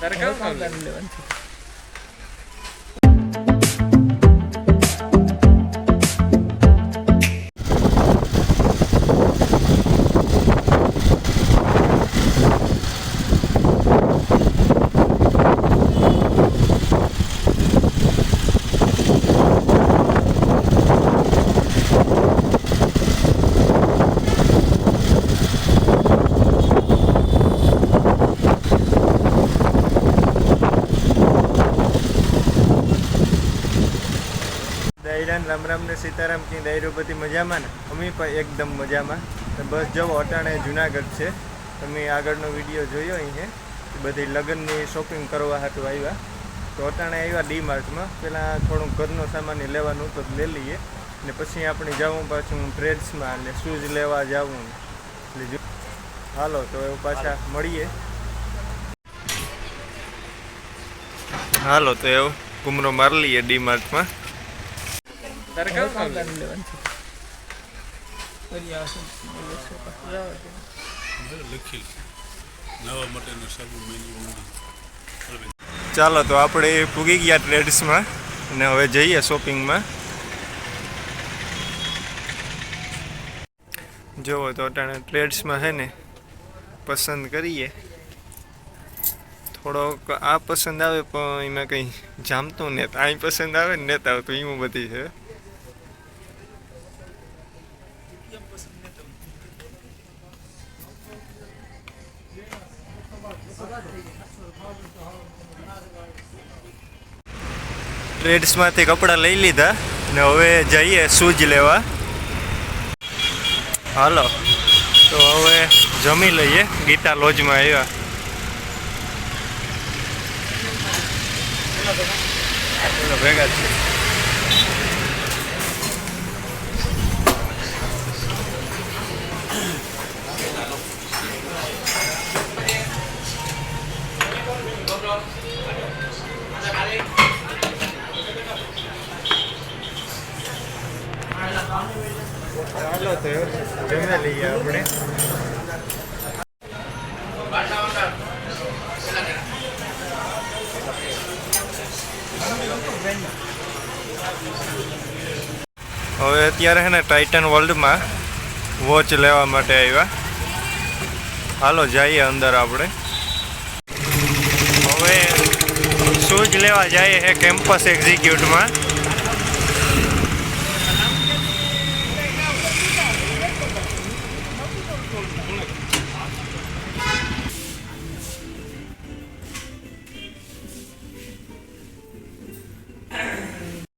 તારે દૈરાન રામ રામ ને સીતારામ કી બધી મજામાં ને? અમે પણ એકદમ મજામાં. તો બસ જવો અટાણે જુનાગઢ છે. તમે આગળનો વીડિયો જોયો અહીં બધી લગ્નની શોપિંગ કરવા હાટું આવ્યા. તો અટાણે આવ્યા ડી માર્ટમાં. પહેલાં થોડુંક ઘરનો સામાન લેવાનું તો લઈ લઈએ. ને પછી આપણે જવું પાછું ટ્રેડ્સમાં અને શૂઝ લેવા જવું એટલે જો હાલો તો એવું પાછા મળીએ. હાલો તો એવું. ઘૂમરો મારી લઈએ ડી માર્ટમાં. તારે કામ કામ કરી લેવાનું છે ફરી આવશે બોલે છે પાછું જવા દે. લખેલ નવા માટેનો સાબુ મેન્યુ ચાલો તો આપણે પૂગી ગયા ટ્રેડ્સમાં અને હવે જઈએ શોપિંગમાં. જુઓ તો અટાણે ટ્રેડ્સમાં છે ને પસંદ કરીએ. થોડોક આ પસંદ આવે પણ એમાં કંઈ જામતું ને અહીં પસંદ આવે ને નેતા આવતું એવું બધી છે. ટ્રેડ્સમાંથી કપડાં લઈ લીધા ને હવે જઈએ શૂઝ લેવા. હાલો, તો હવે જમી લઈએ. ગીતા લોજમાં આવ્યા. ભેગા છે. ચાલો થયો જમે લઈએ આપણે. હવે અત્યારે છે ને ટાઇટન વર્લ્ડમાં વોચ લેવા માટે આવ્યા. હાલો જઈએ અંદર આપણે. હવે શૂઝ લેવા જઈએ છે કેમ્પસ એક્ઝિક્યુટમાં